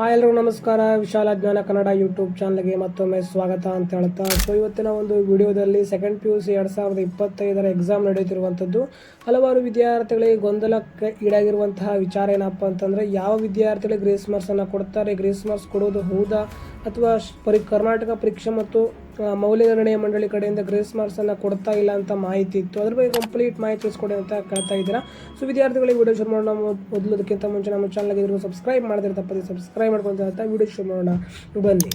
Hi ಎಲ್ಲರೂ ನಮಸ್ಕಾರ. ವಿಶಾಲ ಜ್ಞಾನ ಕನ್ನಡ ಯೂಟ್ಯೂಬ್ ಚಾನಲ್ಗೆ ಮತ್ತೊಮ್ಮೆ ಸ್ವಾಗತ ಅಂತ ಹೇಳ್ತಾ. ಸೊ ಇವತ್ತಿನ ಒಂದು ವಿಡಿಯೋದಲ್ಲಿ ಸೆಕೆಂಡ್ ಪಿ ಯು ಸಿ ಎರಡು ಸಾವಿರದ ಇಪ್ಪತ್ತೈದರ ಎಕ್ಸಾಮ್ ನಡೆಯುತ್ತಿರುವಂಥದ್ದು. ಹಲವಾರು ವಿದ್ಯಾರ್ಥಿಗಳಿಗೆ ಗೊಂದಲಕ್ಕೆ ಈಡಾಗಿರುವಂತಹ ವಿಚಾರ ಏನಪ್ಪ ಅಂತಂದರೆ, ಯಾವ ವಿದ್ಯಾರ್ಥಿಗಳಿಗೆ ಗ್ರೇಸ್ ಮಾರ್ಕ್ಸನ್ನು ಕೊಡ್ತಾರೆ? ಗ್ರೇಸ್ ಮಾರ್ಕ್ಸ್ ಕೊಡೋದು ಹೌದಾ? ಅಥವಾ ಪರಿ, ಕರ್ನಾಟಕ ಪರೀಕ್ಷೆ ಮತ್ತು ಮೌಲ್ಯ ನಿರ್ಣಯ ಮಂಡಳಿ ಕಡೆಯಿಂದ ಗ್ರೇಸ್ ಮಾರ್ಕ್ಸನ್ನು ಕೊಡ್ತಾ ಇಲ್ಲ ಅಂತ ಮಾಹಿತಿ ಇತ್ತು. ಅದ್ರ ಬಗ್ಗೆ ಕಂಪ್ಲೀಟ್ ಮಾಹಿತಿ ತಿಳಿಸ್ಕೊಡಿ ಅಂತ ಕೇಳ್ತಾ ಇದ್ದೀರಾ. ಸೊ ವಿದ್ಯಾರ್ಥಿಗಳಿಗೆ ವಿಡಿಯೋ ಶುರು ಮಾಡೋಣ ಮೊದಲದಕ್ಕಿಂತ ಮುಂಚೆ ನಮ್ಮ ಚಾನಲ್ಗೆ ಇದ್ರು ಸಬ್ಸ್ಕ್ರೈಬ್ ಮಾಡಿದ್ರೆ ತಪ್ಪದೆ ಸಬ್ಸ್ಕ್ರೈಬ್ ಮಾಡ್ಕೊಂತ ವಿಡಿಯೋ ಶುರು ಮಾಡೋಣ. ಬನ್ನಿ.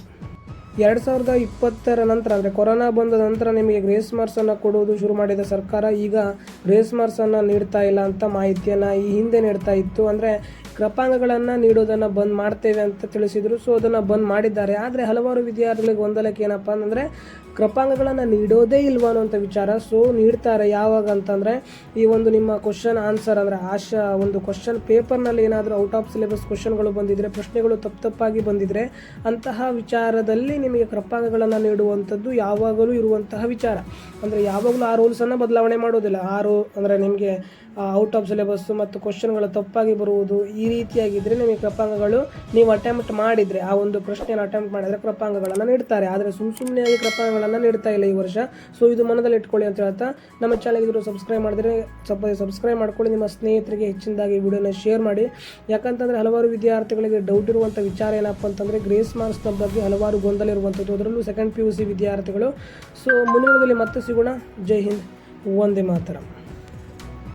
ಎರಡು ಸಾವಿರದ ಇಪ್ಪತ್ತರ ನಂತರ, ಅಂದರೆ ಕೊರೋನಾ ಬಂದ ನಂತರ ನಿಮಗೆ ಗ್ರೇಸ್ ಮಾರ್ಕ್ಸನ್ನು ಕೊಡುವುದು ಶುರು ಮಾಡಿದ ಸರ್ಕಾರ ಈಗ ಗ್ರೇಸ್ ಮಾರ್ಕ್ಸನ್ನು ನೀಡ್ತಾ ಇಲ್ಲ ಅಂತ ಮಾಹಿತಿಯನ್ನು ಈ ಹಿಂದೆ ನೀಡ್ತಾ ಇತ್ತು. ಅಂದರೆ ಕೃಪಾಂಗಗಳನ್ನು ನೀಡೋದನ್ನು ಬಂದ್ ಮಾಡ್ತೇವೆ ಅಂತ ತಿಳಿಸಿದರು. ಸೊ ಅದನ್ನು ಬಂದ್ ಮಾಡಿದ್ದಾರೆ. ಆದರೆ ಹಲವಾರು ವಿದ್ಯಾರ್ಥಿಗಳಿಗೆ ಗೊಂದಲಕ್ಕೆ ಏನಪ್ಪ ಅಂತಂದರೆ ಕೃಪಾಂಗಗಳನ್ನು ನೀಡೋದೇ ಇಲ್ವಾ ಅನ್ನೋಂಥ ವಿಚಾರ. ಸೊ ನೀಡ್ತಾರೆ. ಯಾವಾಗ ಅಂತಂದರೆ ಈ ಒಂದು ನಿಮ್ಮ ಕ್ವಶನ್ ಆನ್ಸರ್ ಅಂದರೆ ಆಶಾ ಒಂದು ಕ್ವಶನ್ ಪೇಪರ್ನಲ್ಲಿ ಏನಾದರೂ ಔಟ್ ಆಫ್ ಸಿಲೆಬಸ್ ಕ್ವಶನ್ಗಳು ಬಂದಿದ್ರೆ, ಪ್ರಶ್ನೆಗಳು ತಪ್ಪು ತಪ್ಪಾಗಿ ಬಂದಿದ್ರೆ ಅಂತಹ ವಿಚಾರದಲ್ಲಿ ನಿಮಗೆ ಕೃಪಾಂಗಗಳನ್ನು ನೀಡುವಂಥದ್ದು ಯಾವಾಗಲೂ ಇರುವಂತಹ ವಿಚಾರ. ಅಂದರೆ ಯಾವಾಗಲೂ ಆ ರೂಲ್ಸನ್ನು ಬದಲಾವಣೆ ಮಾಡೋದಿಲ್ಲ. ಆ ರೂ ಅಂದರೆ ನಿಮಗೆ ಔಟ್ ಆಫ್ ಸಿಲೆಬಸ್ಸು ಮತ್ತು ಕ್ವಶನ್ಗಳು ತಪ್ಪಾಗಿ ಬರುವುದು ಈ ರೀತಿಯಾಗಿದ್ದರೆ ನಿಮಗೆ ಕೃಪಾಂಗಗಳು ನೀವು ಅಟೆಂಪ್ಟ್ ಮಾಡಿದರೆ, ಆ ಒಂದು ಪ್ರಶ್ನೆಯನ್ನು ಅಟೆಂಪ್ಟ್ ಮಾಡಿದರೆ ಕೃಪಾಂಗಗಳನ್ನು ನೀಡ್ತಾರೆ. ಆದರೆ ಸುಮ್ಮ ಸುಮ್ಮನೆಯಾಗಿ ಕೃಪಾಂಗಗಳನ್ನು ನೀಡ್ತಾ ಇಲ್ಲ ಈ ವರ್ಷ. ಸೊ ಇದು ಮನದಲ್ಲಿ ಇಟ್ಕೊಳ್ಳಿ ಅಂತ ಹೇಳ್ತಾ ನಮ್ಮ ಚಾನಲ್ಗೆ ಇದ್ರು ಸಬ್ಸ್ಕ್ರೈಬ್ ಮಾಡಿದರೆ ಸ್ವಲ್ಪ ಸಬ್ಸ್ಕ್ರೈಬ್ ಮಾಡ್ಕೊಳ್ಳಿ. ನಿಮ್ಮ ಸ್ನೇಹಿತರಿಗೆ ಹೆಚ್ಚಿನದಾಗಿ ವಿಡಿಯೋನ ಶೇರ್ ಮಾಡಿ. ಯಾಕಂತಂದರೆ ಹಲವಾರು ವಿದ್ಯಾರ್ಥಿಗಳಿಗೆ ಡೌಟ್ ಇರುವಂಥ ವಿಚಾರ ಏನಪ್ಪ ಅಂತಂದರೆ ಗ್ರೇಸ್ ಮಾರ್ಕ್ಸ್ನ ಬಗ್ಗೆ ಹಲವಾರು ಗೊಂದಲ ಇರುವಂಥದ್ದು ಅದರಲ್ಲೂ ಸೆಕೆಂಡ್ ಪಿ ಯು ಸಿ ವಿದ್ಯಾರ್ಥಿಗಳು. ಸೊ ಮುಂದಿನದಲ್ಲಿ ಮತ್ತೆ ಸಿಗೋಣ. ಜೈ ಹಿಂದ್. ಒಂದೇ ಮಾತರಂ.